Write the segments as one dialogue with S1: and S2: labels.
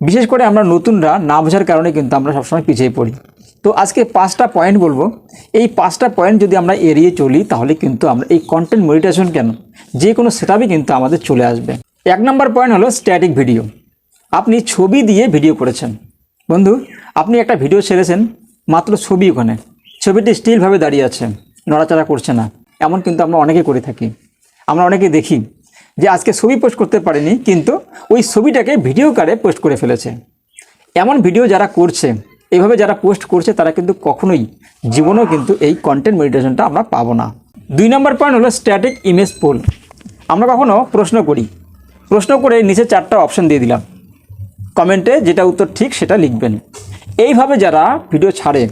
S1: বিশেষ করে আমরা নতুনরা না বোঝার কারণে কিন্তু আমরা সবসময় পিছিয়ে পড়ি। তো আজকে পাঁচটা পয়েন্ট বলব। এই পাঁচটা পয়েন্ট যদি আমরা এড়িয়ে চলি, তাহলে কিন্তু আমরা এই কন্টেন্ট মেডিটেশন কেন? যে কোনো সেটাপই কিন্তু আমাদের চলে আসবে। এক নম্বর পয়েন্ট হলো স্ট্যাটিক ভিডিও আপনি ছবি দিয়ে ভিডিও করেছেন। বন্ধু, আপনি একটা ভিডিও ছেড়েছেন, মাত্র ছবি ওখানে। ছবিটি স্টিলভাবে দাঁড়িয়ে আছে, নড়াচড়া করছে না। এমন কিন্তু আমরা অনেকে করে থাকি। আমরা অনেকে দেখি যে আজকে ছবি পোস্ট করতে পারেনি, কিন্তু ওই ছবিটাকে ভিডিও কারে পোস্ট করে ফেলেছে। এমন ভিডিও যারা করছে এইভাবে যারা পোস্ট করছে, তারা কিন্তু কখনোই জীবনেও কিন্তু এই কন্টেন্ট মেডিটেশনটা আমরা পাবো না। দুই নম্বর পয়েন্ট হলো স্ট্যাটিক ইমেজ পোল আমরা কখনো প্রশ্ন করি, প্রশ্ন করে নিচে চারটা অপশন দিয়ে দিলাম। কমেন্টে যেটা উত্তর ঠিক, সেটা লিখবেন। এইভাবে যারা ভিডিও ছাড়ে,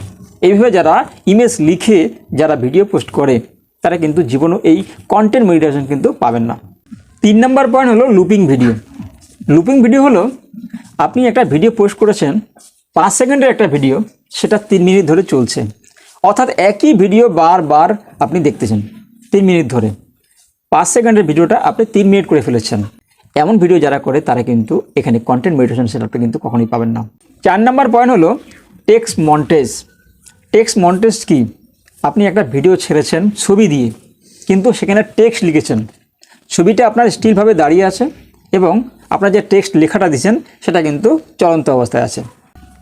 S1: এইভাবে যারা ইমেজ লিখে যারা ভিডিও পোস্ট করে, তারা কিন্তু জীবনেও এই কন্টেন্ট মেডিটেশন কিন্তু পাবেন না। তিন নম্বর পয়েন্ট হলো লুপিং ভিডিও লুপিং ভিডিও হলো, আপনি একটা ভিডিও পোস্ট করেছেন, পাঁচ সেকেন্ডের একটা ভিডিও সেটা তিন মিনিট ধরে চলছে। অর্থাৎ একই ভিডিও বারবার আপনি দেখতেছেন, তিন মিনিট ধরে। পাঁচ সেকেন্ডের ভিডিওটা আপনি তিন মিনিট করে ফেলেছেন। এমন ভিডিও যারা করে, তারা কিন্তু এখানে কন্টেন্ট মেডিটেশন সেটআপটা কিন্তু কখনোই পাবেন না। চার নাম্বার পয়েন্ট হলো টেক্স মন্টেজ টেক্স মন্টেজ কি? আপনি একটা ভিডিও ছেড়েছেন ছবি দিয়ে, কিন্তু সেখানে টেক্সট লিখেছেন। ছবিটা আপনার স্টিলভাবে দাঁড়িয়ে আছে এবং আপনার যে টেক্সট লেখাটা দিয়েছেন, সেটা কিন্তু চলন্ত অবস্থায় আছে।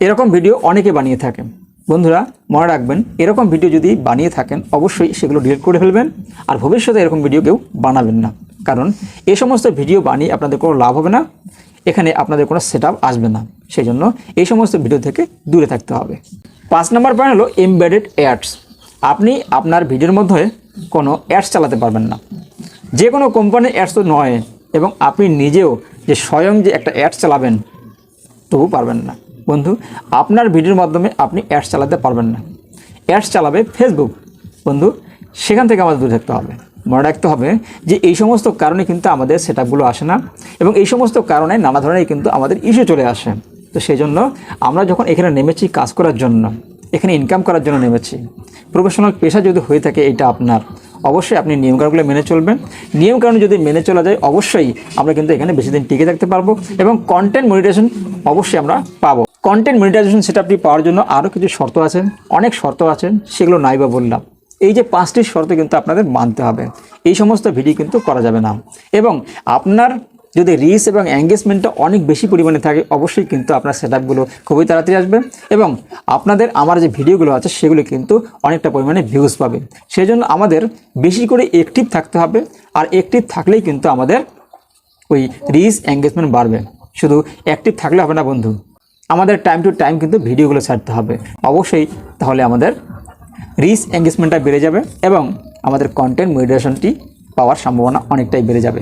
S1: এরকম ভিডিও অনেকে বানিয়ে থাকেন। বন্ধুরা, মনে রাখবেন, এরকম ভিডিও যদি বানিয়ে থাকেন, অবশ্যই সেগুলো ডিলিট করে ফেলবেন আর ভবিষ্যতে এরকম ভিডিও কেউ বানাবেন না। কারণ এই সমস্ত ভিডিও বানিয়ে আপনাদের কোনো লাভ হবে না, এখানে আপনাদের কোনো সেট আসবে না। সেই জন্য এই সমস্ত ভিডিও থেকে দূরে থাকতে হবে। পাঁচ নম্বর পয়েন্ট হলো এমবেডেড অ্যাডস আপনি আপনার ভিডিওর মধ্যে কোনো অ্যাডস চালাতে পারবেন না। যে কোনো কোম্পানির অ্যাডস তো নয় এবং আপনি নিজেও যে স্বয়ং যে একটা অ্যাডস চালাবেন, তবু পারবেন না। বন্ধু, আপনার ভিডিওর মাধ্যমে আপনি অ্যাডস চালাতে পারবেন না। অ্যাডস চালাবে ফেসবুক। বন্ধু, সেখান থেকে আমাদের দূরে থাকতে হবে। মনে রাখতে হবে যে এই সমস্ত কারণে কিন্তু আমাদের সেট আসে না এবং এই সমস্ত কারণে নানা ধরনের কিন্তু আমাদের ইস্যু চলে আসে। তো সেই জন্য আমরা যখন এখানে নেমেছি কাজ করার জন্য, এখানে ইনকাম করার জন্য নেমেছি প্রফেশনাল পেশা যদি হয়ে থাকে এটা আপনার। অবশ্যই আপনি নিয়মকানুনগুলো মেনে চলবেন। নিয়মকানুন যদি মেনে চলা যায়, অবশ্যই আমরা কিন্তু এখানে বেশি দিন টিকে থাকতে পারব এবং কন্টেন্ট মনিটাইজেশন অবশ্যই আমরা পাবো। কন্টেন্ট মনিটাইজেশন আপনি পাওয়ার জন্য আরও কিছু শর্ত আছে। অনেক শর্ত আছে, সেগুলো নাই বা বললাম। এই যে পাঁচটি শর্ত কিন্তু আপনাদের মানতে হবে। এই সমস্ত ভিডিও কিন্তু করা যাবে না। এবং আপনার যদি রিস এবং এঙ্গেজমেন্টটা অনেক বেশি পরিমাণে থাকে, অবশ্যই কিন্তু আপনার সেট আপগুলো খুবই তাড়াতাড়ি আসবে এবং আপনাদের আমার যে ভিডিওগুলো আছে, সেগুলো কিন্তু অনেকটা পরিমাণে ভিউজ পাবে। সেই জন্য আমাদের বেশি করে অ্যাক্টিভ থাকতে হবে আর অ্যাক্টিভ থাকলেই কিন্তু আমাদের ওই রিস এঙ্গেজমেন্ট বাড়বে। শুধু অ্যাক্টিভ থাকলে হবে না বন্ধু, আমাদের টাইম টু টাইম কিন্তু ভিডিওগুলো ছাড়তে হবে। অবশ্যই তাহলে আমাদের রিস এঙ্গেজমেন্টটা বেড়ে যাবে এবং আমাদের কন্টেন্ট মনিটাইজেশনটি পাওয়ার সম্ভাবনা অনেকটাই বেড়ে যাবে।